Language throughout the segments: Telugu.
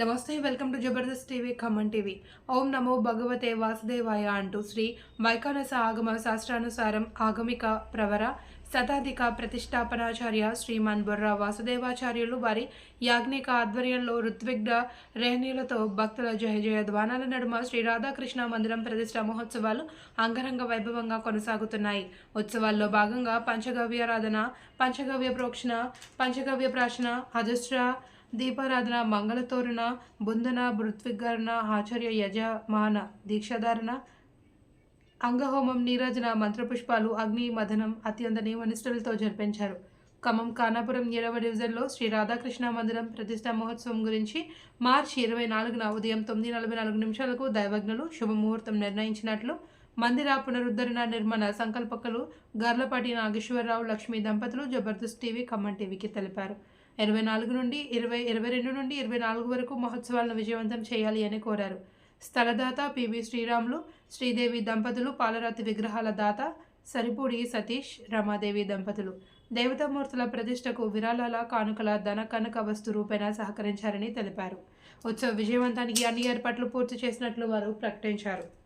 నమస్తే welcome to Jabardasth TV Khammam TV. ఓం నమో భగవతే వాసుదేవాయ అంటూ శ్రీ వైకానస ఆగమ శాస్త్రానుసారం ఆగమిక ప్రవర శతాధిక ప్రతిష్టాపనాచార్య శ్రీమాన్ బొర్రా వాసుదేవాచార్యులు వారి యాజ్ఞిక ఆధ్వర్యంలో ఋత్విగ్ధ రేహనీలతో భక్తుల జయ జయ ధ్వానాల నడుమ శ్రీ రాధాకృష్ణ మందిరం ప్రతిష్ట మహోత్సవాలు అంగరంగ వైభవంగా కొనసాగుతున్నాయి. ఉత్సవాల్లో భాగంగా పంచగవ్యారాధన పంచగవ్య ప్రోక్షణ పంచగవ్య ప్రాశన అజస్ర దీపారాధన మంగళతోరణ బుందన భృత్విగరణ ఆచార్య యజమాన దీక్షాధారణ అంగహోమం నీరాజన మంత్రపుష్పాలు అగ్ని మదనం అత్యంత నియమనిష్టలతో జరిపించారు. ఖమ్మం కానాపురం ఏడవ డివిజన్లో శ్రీ రాధాకృష్ణ మందిరం ప్రతిష్టా మహోత్సవం గురించి మార్చి ఇరవై నాలుగున ఉదయం తొమ్మిది నలభై నాలుగు నిమిషాలకు దైవజ్ఞులు శుభముహూర్తం నిర్ణయించినట్లు మందిర పునరుద్ధరణ నిర్మాణ సంకల్పకులు గర్లపాటి నాగేశ్వరరావు లక్ష్మీ దంపతులు జబర్దస్త్ టీవీ ఖమ్మం టీవీకి తెలిపారు. ఇరవై నాలుగు నుండి ఇరవై ఇరవై రెండు నుండి ఇరవై నాలుగు వరకు మహోత్సవాలను విజయవంతం చేయాలి అని కోరారు. స్థలదాత పివి శ్రీరాములు శ్రీదేవి దంపతులు పాలరాతి విగ్రహాల దాత సరిపూడి సతీష్ రమాదేవి దంపతులు. దేవతామూర్తుల ప్రతిష్టకు విరాళాల కానుకల ధన కనక వస్తు రూపేణ సహకరించారని తెలిపారు. ఉత్సవ విజయవంతానికి అన్ని ఏర్పాట్లు పూర్తి చేసినట్లు వారు ప్రకటించారు.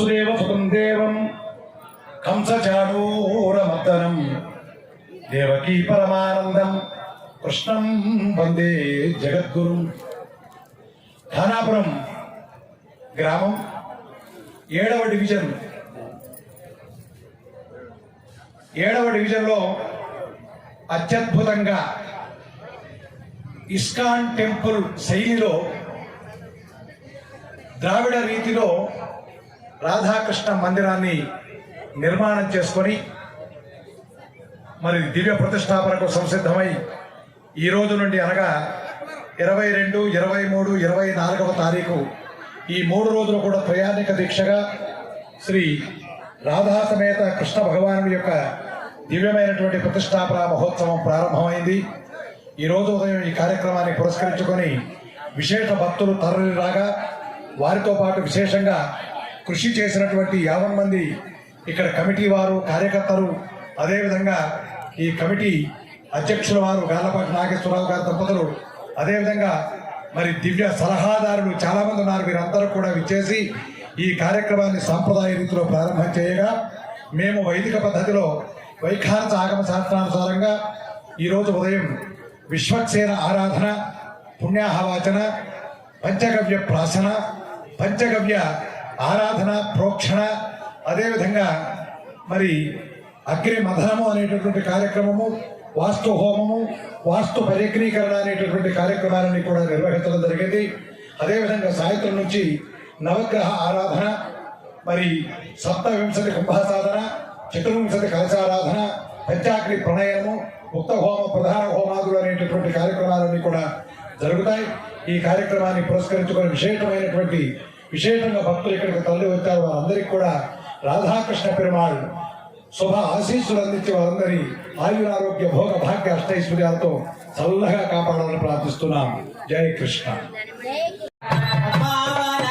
వసుదేవ సుతం దేవం. కంసచాడూరమర్దనం. దేవకీ పరమానందం. కృష్ణం వందే జగద్గురు. ధానాపురం గ్రామం. ఏడవ డివిజన్. ఏడవ డివిజన్లో అత్యద్భుతంగా ఇస్కాన్ టెంపుల్ శైలిలో ద్రావిడ రీతిలో రాధాకృష్ణ మందిరాన్ని నిర్మాణం చేసుకొని మరి దివ్య ప్రతిష్టాపనకు సంసిద్ధమై ఈ రోజు నుండి అనగా ఇరవై రెండు ఇరవై మూడు ఇరవై నాలుగవ తారీఖు ఈ మూడు రోజులు కూడా ప్రయాణిక దీక్షగా శ్రీ రాధా సమేత కృష్ణ భగవానుడి యొక్క దివ్యమైనటువంటి ప్రతిష్టాపన మహోత్సవం ప్రారంభమైంది. ఈ రోజు ఉదయం ఈ కార్యక్రమాన్ని పురస్కరించుకొని విశేష భక్తులు తరలి రాగా వారితో పాటు విశేషంగా కృషి చేసినటువంటి యాభై మంది ఇక్కడ కమిటీ వారు కార్యకర్తలు అదేవిధంగా ఈ కమిటీ అధ్యక్షుల వారు గాలపాటి నాగేశ్వరరావు గారి దంపతులు అదేవిధంగా మరి దివ్య సలహాదారులు చాలామంది ఉన్నారు. వీరందరూ కూడా విచ్చేసి ఈ కార్యక్రమాన్ని సాంప్రదాయ రీతిలో ప్రారంభం చేయగా మేము వైదిక పద్ధతిలో వైఖానస ఆగమ శాస్త్రానుసారంగా ఈరోజు ఉదయం విశ్వక్సేన ఆరాధన పుణ్యాహవాచన పంచగవ్య ప్రాసన పంచగవ్య ఆరాధన ప్రోక్షణ అదేవిధంగా మరి అగ్ని మథనము అనేటటువంటి కార్యక్రమము వాస్తు హోమము వాస్తు పరిక్రీకరణ అనేటటువంటి కార్యక్రమాలన్నీ కూడా నిర్వహించడం జరిగింది. అదేవిధంగా సాయంత్రం నుంచి నవగ్రహ ఆరాధన మరి సప్తవింశతి కుంభాసాధన చతుర్వింశతి కలశారాధన పంచాగ్ని ప్రణయము ముక్త హోమ ప్రధాన హోమాదులు అనేటటువంటి కార్యక్రమాలన్నీ కూడా జరుగుతాయి. ఈ కార్యక్రమాన్ని పురస్కరించుకునే విశేషమైనటువంటి విశేషంగా భక్తులు ఇక్కడికి తల్లి వచ్చారు. వారందరికీ కూడా రాధాకృష్ణ పెరుమాళ్ శుభ ఆశీస్సులు అందించే వారందరి ఆయురారోగ్య భోగ భాగ్య అష్టైశ్వర్యాలతో చల్లగా కాపాడాలని ప్రార్థిస్తున్నాం. జై కృష్ణ. పావన